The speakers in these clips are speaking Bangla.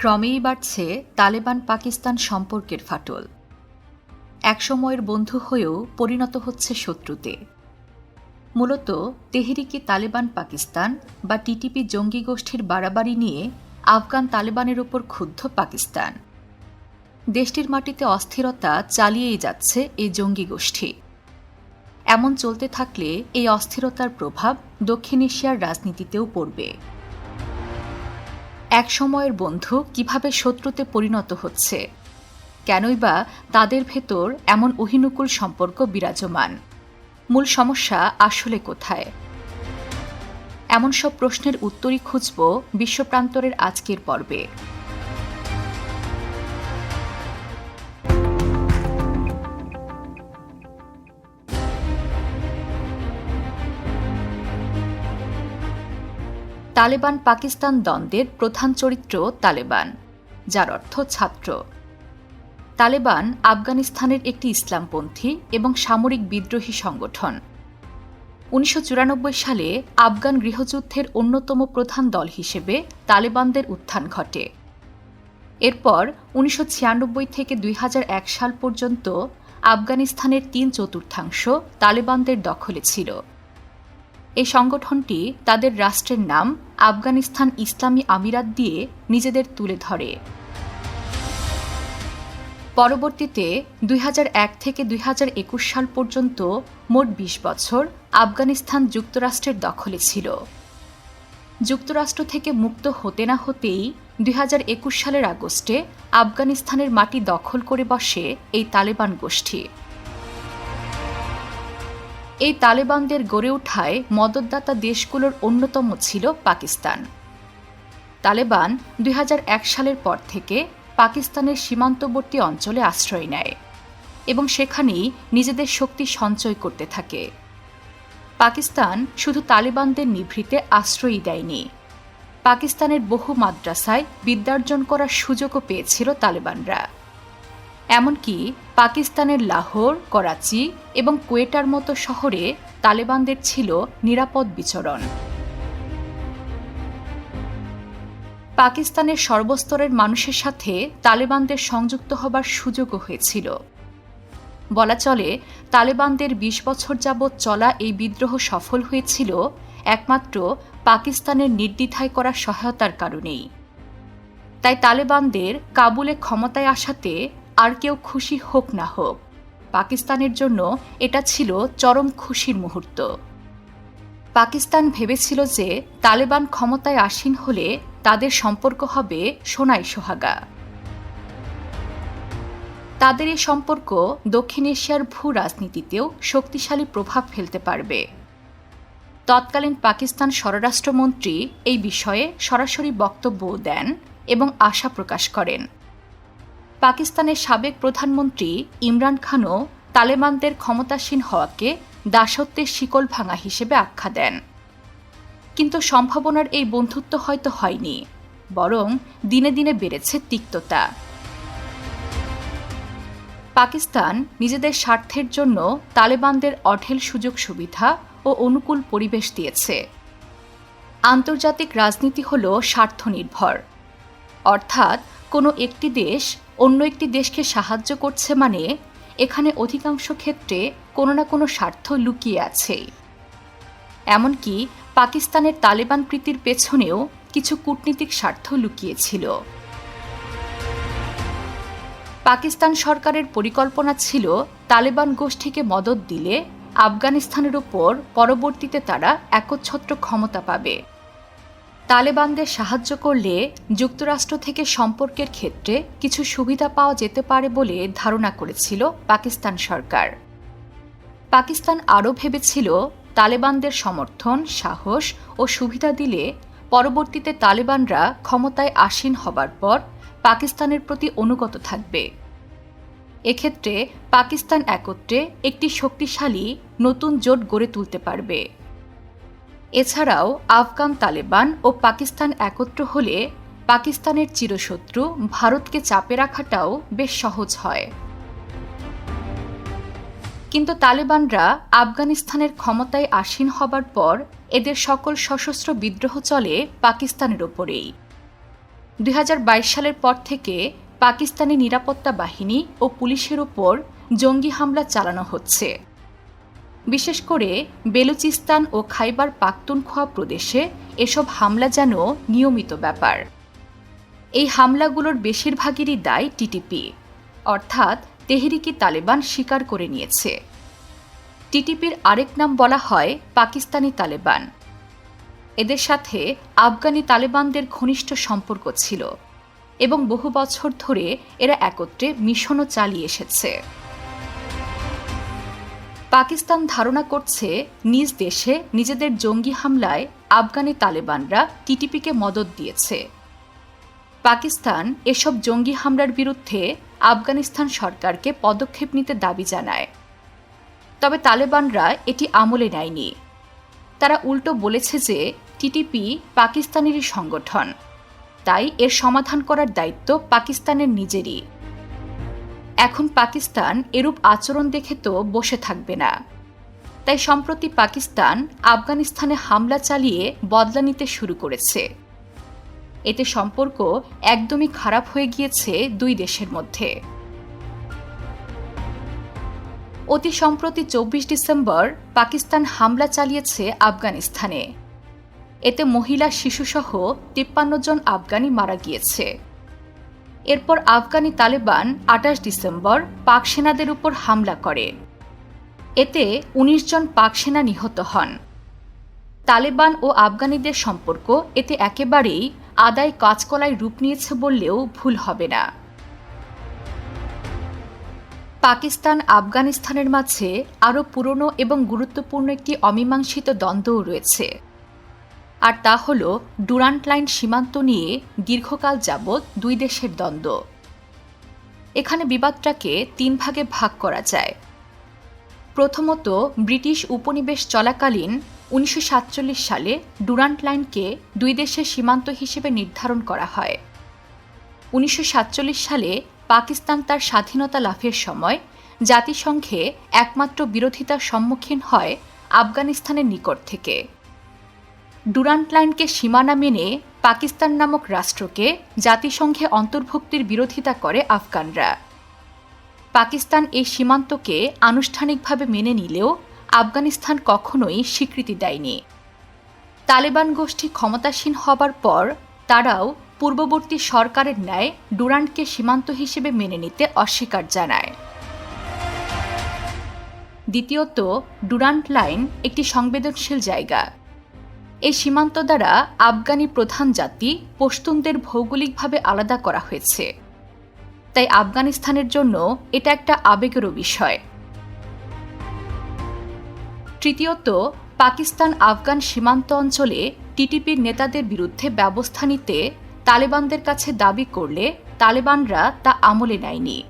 ক্রমেই বাড়ছে তালেবান পাকিস্তান সম্পর্কের ফাটল। একসময়ের বন্ধু হয়েও পরিণত হচ্ছে শত্রুতে। মূলত তেহরিকি তালেবান পাকিস্তান বা টিটিপি জঙ্গি গোষ্ঠীর বাড়াবাড়ি নিয়ে আফগান তালেবানের ওপর ক্ষুব্ধ পাকিস্তান। দেশটির মাটিতে অস্থিরতা চালিয়েই যাচ্ছে এই জঙ্গি গোষ্ঠী। এমন চলতে থাকলে এই অস্থিরতার প্রভাব দক্ষিণ এশিয়ার রাজনীতিতেও পড়বে। এক সময়ের বন্ধু কীভাবে শত্রুতে পরিণত হচ্ছে? কেনই বা তাদের ভেতর এমন অহিনুকুল সম্পর্ক বিরাজমান? মূল সমস্যা আসলে কোথায়? এমন সব প্রশ্নের উত্তরই খুঁজব বিশ্বপ্রান্তরের আজকের পর্বে। তালেবান পাকিস্তান দ্বন্দ্বের প্রধান চরিত্র তালেবান, যার অর্থ ছাত্র। তালেবান আফগানিস্তানের একটি ইসলামপন্থী এবং সামরিক বিদ্রোহী সংগঠন। উনিশশো চুরানব্বই সালে আফগান গৃহযুদ্ধের অন্যতম প্রধান দল হিসেবে তালেবানদের উত্থান ঘটে। এরপর উনিশশো ছিয়ানব্বই থেকে দুই হাজার এক সাল পর্যন্ত আফগানিস্তানের তিন চতুর্থাংশ তালেবানদের দখলে ছিল। এই সংগঠনটি তাদের রাষ্ট্রের নাম আফগানিস্তান ইসলামী আমিরাত দিয়ে নিজেদের তুলে ধরে। পরবর্তীতে দুই হাজার এক থেকে দুই হাজার একুশ সাল পর্যন্ত মোট ২০ বছর আফগানিস্তান যুক্তরাষ্ট্রের দখলে ছিল। যুক্তরাষ্ট্র থেকে মুক্ত হতে না হতেই দুই হাজার একুশ সালের আগস্টে আফগানিস্তানের মাটি দখল করে বসে এই তালেবান গোষ্ঠী। এই তালেবানদের গড়ে ওঠায় মদতদাতা দেশগুলোর অন্যতম ছিল পাকিস্তান। তালেবান দুই হাজার এক সালের পর থেকে পাকিস্তানের সীমান্তবর্তী অঞ্চলে আশ্রয় নেয় এবং সেখানেই নিজেদের শক্তি সঞ্চয় করতে থাকে। পাকিস্তান শুধু তালেবানদের নিভৃতে আশ্রয়ই দেয়নি। পাকিস্তানের বহু মাদ্রাসায় বিদ্যার্জন করার সুযোগও পেয়েছিল তালেবানরা। এমনকি পাকিস্তানের লাহোর, করাচি এবং কোয়েটার মতো শহরে তালেবানদের ছিল নিরাপদ বিচরণ। পাকিস্তানের সর্বস্তরের মানুষের সাথে তালেবানদের সংযুক্ত হবার সুযোগও হয়েছিল। বলা চলে, তালেবানদের ২০ বছর যাবৎ চলা এই বিদ্রোহ সফল হয়েছিল একমাত্র পাকিস্তানের নির্দ্বিধায় করা সহায়তার কারণেই। তাই তালেবানদের কাবুলে ক্ষমতায় আসাতে আর কেউ খুশি হোক না হোক। পাকিস্তানের জন্য এটা ছিল চরম খুশির মুহূর্ত। পাকিস্তান ভেবেছিল যে তালেবান ক্ষমতায় আসীন হলে তাদের সম্পর্ক হবে সোনাই সোহাগা। তাদের এই সম্পর্ক দক্ষিণ এশিয়ার ভূ রাজনীতিতেও শক্তিশালী প্রভাব ফেলতে পারবে। তৎকালীন পাকিস্তান স্বরাষ্ট্রমন্ত্রী এই বিষয়ে সরাসরি বক্তব্য দেন এবং আশা প্রকাশ করেন। পাকিস্তানের সাবেক প্রধানমন্ত্রী ইমরান খানও তালেবানদের ক্ষমতাসীন হওয়াকে দাসত্বের শিকল ভাঙা হিসেবে আখ্যা দেন। কিন্তু সম্ভাবনার এই বন্ধুত্ব হয়তো হয়নি, বরং দিনে দিনে বেড়েছে তিক্ততা। পাকিস্তান নিজেদের স্বার্থের জন্য তালেবানদের অঢেল সুযোগ সুবিধা ও অনুকূল পরিবেশ দিয়েছে। আন্তর্জাতিক রাজনীতি হল স্বার্থনির্ভর। অর্থাৎ কোনো একটি দেশ অন্য একটি দেশকে সাহায্য করছে মানে এখানে অধিকাংশ ক্ষেত্রে কোনো না কোনো স্বার্থ লুকিয়ে আছে। এমনকি পাকিস্তানের তালেবান প্রীতির পেছনেও কিছু কূটনীতিক স্বার্থ লুকিয়েছিল। পাকিস্তান সরকারের পরিকল্পনা ছিল তালেবান গোষ্ঠীকে মদত দিলে আফগানিস্তানের ওপর পরবর্তীতে তারা একচ্ছত্র ক্ষমতা পাবে। তালেবানদের সাহায্য করলে যুক্তরাষ্ট্র থেকে সম্পর্কের ক্ষেত্রে কিছু সুবিধা পাওয়া যেতে পারে বলে ধারণা করেছিল পাকিস্তান সরকার। পাকিস্তান আরও ভেবেছিল তালেবানদের সমর্থন, সাহস ও সুবিধা দিলে পরবর্তীতে তালেবানরা ক্ষমতায় আসীন হবার পর পাকিস্তানের প্রতি অনুগত থাকবে। এক্ষেত্রে পাকিস্তান একত্রে একটি শক্তিশালী নতুন জোট গড়ে তুলতে পারবে। এছাড়াও আফগান তালেবান ও পাকিস্তান একত্র হলে পাকিস্তানের চিরশত্রু ভারতকে চাপে রাখাটাও বেশ সহজ হয়। কিন্তু তালেবানরা আফগানিস্তানের ক্ষমতায় আসীন হবার পর এদের সকল সশস্ত্র বিদ্রোহ চলে পাকিস্তানের ওপরেই। দুই হাজার বাইশ সালের পর থেকে পাকিস্তানি নিরাপত্তা বাহিনী ও পুলিশের ওপর জঙ্গি হামলা চালানো হচ্ছে। বিশেষ করে বেলুচিস্তান ও খাইবার পাখতুনখোয়া প্রদেশে এসব হামলা যেন নিয়মিত ব্যাপার। এই হামলাগুলোর বেশিরভাগেরই দায় টিটিপি, অর্থাৎ তেহরিকি তালেবান স্বীকার করে নিয়েছে। টিটিপির আরেক নাম বলা হয় পাকিস্তানি তালেবান। এদের সাথে আফগানি তালেবানদের ঘনিষ্ঠ সম্পর্ক ছিল এবং বহু বছর ধরে এরা একত্রে মিশনও চালিয়ে এসেছে। পাকিস্তান ধারণা করছে নিজ দেশে নিজেদের জঙ্গি হামলায় আফগানি তালেবানরা টিটিপিকে মদত দিয়েছে। পাকিস্তান এসব জঙ্গি হামলার বিরুদ্ধে আফগানিস্তান সরকারকে পদক্ষেপ নিতে দাবি জানায়। তবে তালেবানরা এটি আমলে নেয়নি। তারা উল্টো বলেছে যে টিটিপি পাকিস্তানেরই সংগঠন। তাই এর সমাধান করার দায়িত্ব পাকিস্তানের নিজেরই। এখন পাকিস্তান এরূপ আচরণ দেখে তো বসে থাকবে না। তাই সম্প্রতি পাকিস্তান আফগানিস্তানে হামলা চালিয়ে বদলা নিতে শুরু করেছে। এতে সম্পর্ক একদমই খারাপ হয়ে গিয়েছে দুই দেশের মধ্যে। অতি সম্প্রতি চব্বিশ ডিসেম্বর পাকিস্তান হামলা চালিয়েছে আফগানিস্তানে। এতে মহিলা, শিশুসহ তিপ্পান্ন জন আফগানি মারা গিয়েছে। এরপর আফগানি তালেবান আঠাশ ডিসেম্বর পাক সেনাদের উপর হামলা করে। এতে ১৯ জন পাক সেনা নিহত হন। তালেবান ও আফগানিদের সম্পর্ক এতে একেবারেই আদায় কাজকলায় রূপ নিয়েছে বললেও ভুল হবে না। পাকিস্তান আফগানিস্তানের মাঝে আরও পুরনো এবং গুরুত্বপূর্ণ একটি অমীমাংসিত দ্বন্দ্বও রয়েছে। আর তা হল ডুরান্ট লাইন সীমান্ত নিয়ে দীর্ঘকাল যাবৎ দুই দেশের দ্বন্দ্ব। এখানে বিবাদটাকে তিন ভাগে ভাগ করা যায়। প্রথমত, ব্রিটিশ উপনিবেশ চলাকালীন উনিশশো সাতচল্লিশ সালে ডুরান্ট লাইনকে দুই দেশের সীমান্ত হিসেবে নির্ধারণ করা হয়। উনিশশো সাতচল্লিশ সালে পাকিস্তান তার স্বাধীনতা লাভের সময় জাতিসংঘে একমাত্র বিরোধিতার সম্মুখীন হয় আফগানিস্তানের নিকট থেকে। ডুরান্ট লাইনকে সীমানা মেনে পাকিস্তান নামক রাষ্ট্রকে জাতিসংঘে অন্তর্ভুক্তির বিরোধিতা করে আফগানরা। পাকিস্তান এই সীমান্তকে আনুষ্ঠানিকভাবে মেনে নিলেও আফগানিস্তান কখনোই স্বীকৃতি দেয়নি। তালেবান গোষ্ঠী ক্ষমতাসীন হবার পর তারাও পূর্ববর্তী সরকারের ন্যায় ডুরান্টকে সীমান্ত হিসেবে মেনে নিতে অস্বীকার জানায়। দ্বিতীয়ত, ডুরান্ট লাইন একটি সংবেদনশীল জায়গা। এই সীমান্ত দ্বারা আফগানি প্রধান জাতি পশতুনদের ভৌগোলিকভাবে আলাদা করা হয়েছে। তাই আফগানিস্তানের জন্য এটা একটা আবেগেরও বিষয়। তৃতীয়ত, পাকিস্তান আফগান সীমান্ত অঞ্চলে টিটিপির নেতাদের বিরুদ্ধে ব্যবস্থা নিতে তালেবানদের কাছে দাবি করলে তালেবানরা তা আমলে নেয়নি।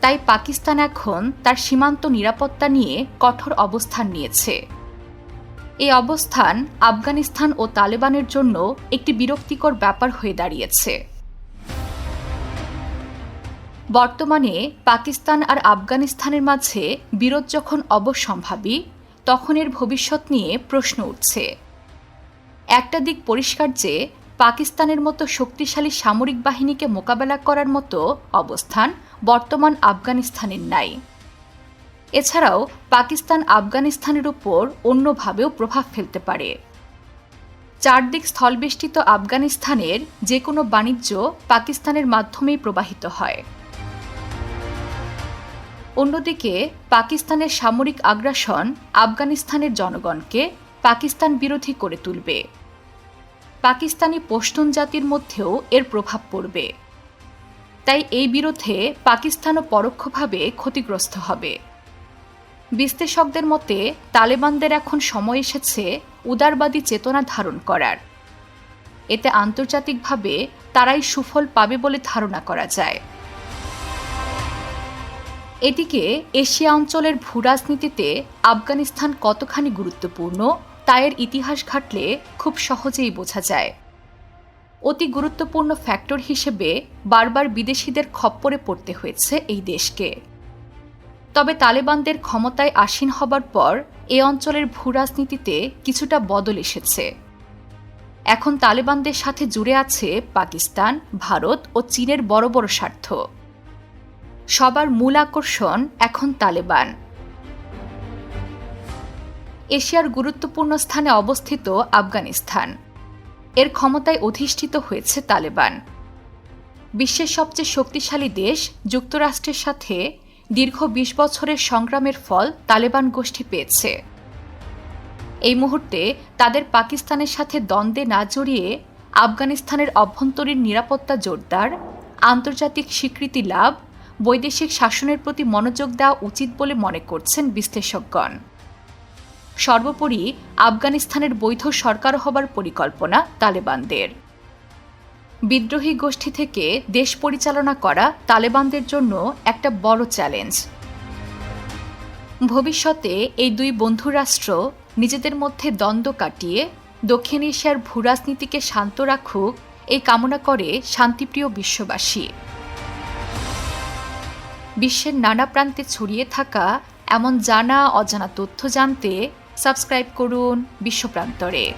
তাই পাকিস্তান এখন তার সীমান্ত নিরাপত্তা নিয়ে কঠোর অবস্থান নিয়েছে। এই অবস্থান আফগানিস্তান ও তালেবানের জন্য একটি বিরক্তিকর ব্যাপার হয়ে দাঁড়িয়েছে। বর্তমানে পাকিস্তান আর আফগানিস্তানের মাঝে বিরোধ যখন অবশ্যম্ভাবী তখন এর ভবিষ্যৎ নিয়ে প্রশ্ন উঠছে। একটা দিক পরিষ্কার যে, পাকিস্তানের মতো শক্তিশালী সামরিক বাহিনীকে মোকাবেলা করার মতো অবস্থান বর্তমান আফগানিস্তানের নাই। এছাড়াও পাকিস্তান আফগানিস্তানের উপর অন্যভাবেও প্রভাব ফেলতে পারে। চারদিক স্থলবেষ্টিত আফগানিস্তানের যে কোনো বাণিজ্য পাকিস্তানের মাধ্যমেই প্রবাহিত হয়। অন্যদিকে, পাকিস্তানের সামরিক আগ্রাসন আফগানিস্তানের জনগণকে পাকিস্তান বিরোধী করে তুলবে। পাকিস্তানি পশতুন জাতির মধ্যেও এর প্রভাব পড়বে। তাই এই বিরোধে পাকিস্তানও পরোক্ষভাবে ক্ষতিগ্রস্ত হবে। বিশ্লেষকদের মতে, তালেবানদের এখন সময় এসেছে উদারবাদী চেতনা ধারণ করার। এতে আন্তর্জাতিকভাবে তারাই সুফল পাবে বলে ধারণা করা যায়। এদিকে, এশিয়া অঞ্চলের ভূরাজনীতিতে আফগানিস্তান কতখানি গুরুত্বপূর্ণ, তা এর ইতিহাস ঘাটলে খুব সহজেই বোঝা যায়। অতি গুরুত্বপূর্ণ ফ্যাক্টর হিসেবে বারবার বিদেশিদের খপ্পরে পড়তে হয়েছে এই দেশকে। তবে তালেবানদের ক্ষমতায় আসীন হবার পর এ অঞ্চলের ভূরাজনীতিতে কিছুটা বদল এসেছে। এখন তালেবানদের সাথে জুড়ে আছে পাকিস্তান, ভারত ও চীনের বড় বড় স্বার্থ। সবার মূল আকর্ষণ এখন তালেবান। এশিয়ার গুরুত্বপূর্ণ স্থানে অবস্থিত আফগানিস্তান। এর ক্ষমতায় অধিষ্ঠিত হয়েছে তালেবান। বিশ্বের সবচেয়ে শক্তিশালী দেশ যুক্তরাষ্ট্রের সাথে দীর্ঘ বিশ বছরের সংগ্রামের ফল তালেবান গোষ্ঠী পেয়েছে। এই মুহূর্তে তাদের পাকিস্তানের সাথে দ্বন্দ্বে না জড়িয়ে আফগানিস্তানের অভ্যন্তরীণ নিরাপত্তা জোরদার, আন্তর্জাতিক স্বীকৃতি লাভ, বৈদেশিক শাসনের প্রতি মনোযোগ দেওয়া উচিত বলে মনে করছেন বিশ্লেষকগণ। সর্বোপরি আফগানিস্তানের বৈধ সরকার হবার পরিকল্পনা তালেবানদের। বিদ্রোহী গোষ্ঠী থেকে দেশ পরিচালনা করা তালেবানদের জন্য একটা বড় চ্যালেঞ্জ। ভবিষ্যতে এই দুই বন্ধু রাষ্ট্র নিজেদের মধ্যে দ্বন্দ্ব কাটিয়ে দক্ষিণ এশিয়ার ভূরাজনীতিকে শান্ত রাখুক, এই কামনা করে শান্তিপ্রিয় বিশ্ববাসী। বিশ্বের নানা প্রান্তে ছড়িয়ে থাকা এমন জানা অজানা তথ্য জানতে সাবস্ক্রাইব করুন বিশ্বপ্রান্তরে